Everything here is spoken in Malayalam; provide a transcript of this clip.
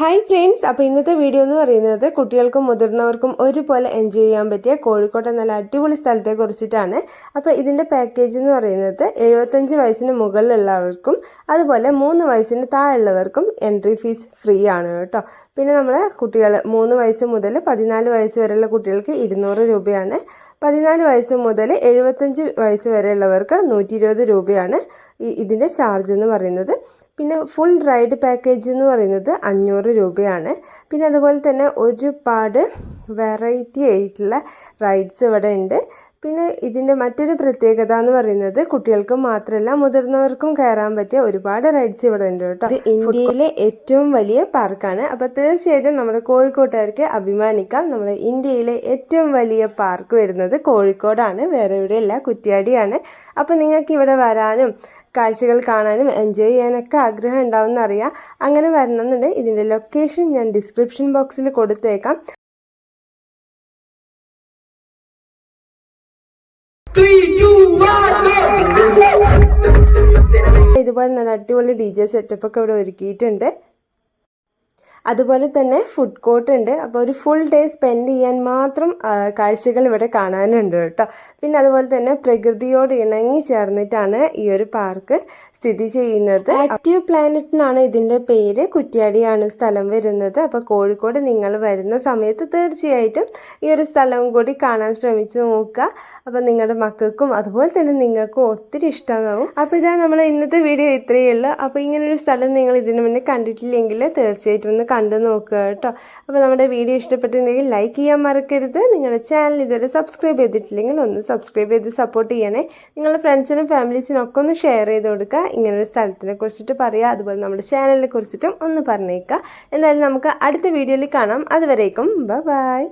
ഹായ് ഫ്രണ്ട്സ് അപ്പോൾ ഇന്നത്തെ വീഡിയോ എന്ന് പറയുന്നത് കുട്ടികൾക്കും മുതിർന്നവർക്കും ഒരുപോലെ എൻജോയ് ചെയ്യാൻ പറ്റിയ കോഴിക്കോട്ടെ നല്ല അടിപൊളി സ്ഥലത്തെ കുറിച്ചിട്ടാണ്. അപ്പോൾ ഇതിന്റെ പാക്കേജ് എന്ന് പറയുന്നത് എഴുപത്തഞ്ച് വയസ്സിന് മുകളിലുള്ളവർക്കും അതുപോലെ മൂന്ന് വയസ്സിന് താഴെയുള്ളവർക്കും എൻട്രി ഫീസ് ഫ്രീ ആണ് കേട്ടോ. പിന്നെ നമ്മൾ കുട്ടികൾ മൂന്ന് വയസ്സ് മുതൽ പതിനാല് വയസ്സ് വരെയുള്ള കുട്ടികൾക്ക് ഇരുന്നൂറ് രൂപയാണ്. പതിനാല് വയസ്സ് മുതൽ എഴുപത്തഞ്ച് വയസ്സ് വരെയുള്ളവർക്ക് നൂറ്റി ഇരുപത് രൂപയാണ് ഇതിന്റെ ചാർജ് എന്ന് പറയുന്നത്. പിന്നെ ഫുൾ റൈഡ് പാക്കേജ് എന്ന് പറയുന്നത് അഞ്ഞൂറ് രൂപയാണ്. പിന്നെ അതുപോലെ തന്നെ ഒരുപാട് വെറൈറ്റി ആയിട്ടുള്ള റൈഡ്സ് ഇവിടെ ഉണ്ട്. പിന്നെ ഇതിന്റെ മറ്റൊരു പ്രത്യേകത എന്ന് പറയുന്നത് കുട്ടികൾക്ക് മാത്രമല്ല മുതിർന്നവർക്കും കയറാൻ പറ്റിയ ഒരുപാട് റൈഡ്സ് ഇവിടെ ഉണ്ട് കേട്ടോ. ഇന്ത്യയിലെ ഏറ്റവും വലിയ പാർക്കാണ് അപ്പോൾ തീർച്ചയായിട്ടും നമ്മുടെ കോഴിക്കോട്ടുകാർക്ക് അഭിമാനിക്കാം. നമ്മുടെ ഇന്ത്യയിലെ ഏറ്റവും വലിയ പാർക്ക് വരുന്നത് കോഴിക്കോടാണ്. വേറെ എവിടെയല്ല കുറ്റ്യാടിയാണ്. അപ്പോൾ നിങ്ങൾക്ക് ഇവിടെ വരാനും കാഴ്ചകൾ കാണാനും എൻജോയ് ചെയ്യാനൊക്കെ ആഗ്രഹം ഉണ്ടാവും എന്നറിയാം അങ്ങനെ വരണമെന്നുണ്ടെങ്കിൽ ഇതിന്റെ ലൊക്കേഷൻ ഞാൻ ഡിസ്ക്രിപ്ഷൻ ബോക്സിൽ കൊടുത്തേക്കാം! ഇതുപോലെ നല്ല അടിപൊളി ഡി ജെ സെറ്റപ്പ് ഒക്കെ ഇവിടെ ഒരുക്കിയിട്ടുണ്ട് അതുപോലെ തന്നെ ഫുഡ് കോർട്ട് ഉണ്ട്. അപ്പോൾ ഒരു ഫുൾ ഡേ സ്പെൻഡ് ചെയ്യാൻ മാത്രം കാഴ്ചകൾ ഇവിടെ കാണാനുണ്ട് കേട്ടോ. പിന്നെ അതുപോലെ തന്നെ പ്രകൃതിയോട് ഇണങ്ങി ചേർന്നിട്ടാണ് ഈ ഒരു പാർക്ക് സ്ഥിതി ചെയ്യുന്നത്. ആക്റ്റീവ് പ്ലാനറ്റ് എന്നാണ് ഇതിന്റെ പേര്. കുറ്റ്യാടിയാണ് സ്ഥലം വരുന്നത്. അപ്പോൾ കോഴിക്കോട് നിങ്ങൾ വരുന്ന സമയത്ത് തീർച്ചയായിട്ടും ഈ ഒരു സ്ഥലവും കൂടി കാണാൻ ശ്രമിച്ചു നോക്കുക. അപ്പോൾ നിങ്ങളുടെ മക്കൾക്കും അതുപോലെ തന്നെ നിങ്ങൾക്കും ഒത്തിരി ഇഷ്ടമാകും അപ്പോൾ ഇതാ നമ്മൾ ഇന്നത്തെ വീഡിയോ ഇത്രയേ ഉള്ളൂ. അപ്പോൾ ഇങ്ങനൊരു സ്ഥലം നിങ്ങൾ ഇതിനു മുന്നേ കണ്ടിട്ടില്ലെങ്കിൽ തീർച്ചയായിട്ടും ഒന്ന് കണ്ടു നോക്കുക കേട്ടോ. അപ്പോൾ നമ്മുടെ വീഡിയോ ഇഷ്ടപ്പെട്ടിട്ടുണ്ടെങ്കിൽ ലൈക്ക് ചെയ്യാൻ മറക്കരുത്. നിങ്ങളുടെ ചാനൽ ഇതുവരെ സബ്സ്ക്രൈബ് ചെയ്തിട്ടില്ലെങ്കിൽ ഒന്ന് സബ്സ്ക്രൈബ് ചെയ്ത് സപ്പോർട്ട് ചെയ്യണേ. നിങ്ങളുടെ ഫ്രണ്ട്സിനും ഫാമിലീസിനും ഒക്കെ ഒന്ന് ഷെയർ ചെയ്ത് കൊടുക്കുക. ഇങ്ങനൊരു സ്ഥലത്തിനെ കുറിച്ചിട്ട് പറയുക അതുപോലെ നമ്മുടെ ചാനലിനെ കുറിച്ചിട്ടും ഒന്ന് പറഞ്ഞേക്കുക. എന്തായാലും നമുക്ക് അടുത്ത വീഡിയോയിൽ കാണാം. അതുവരേക്കും ബൈ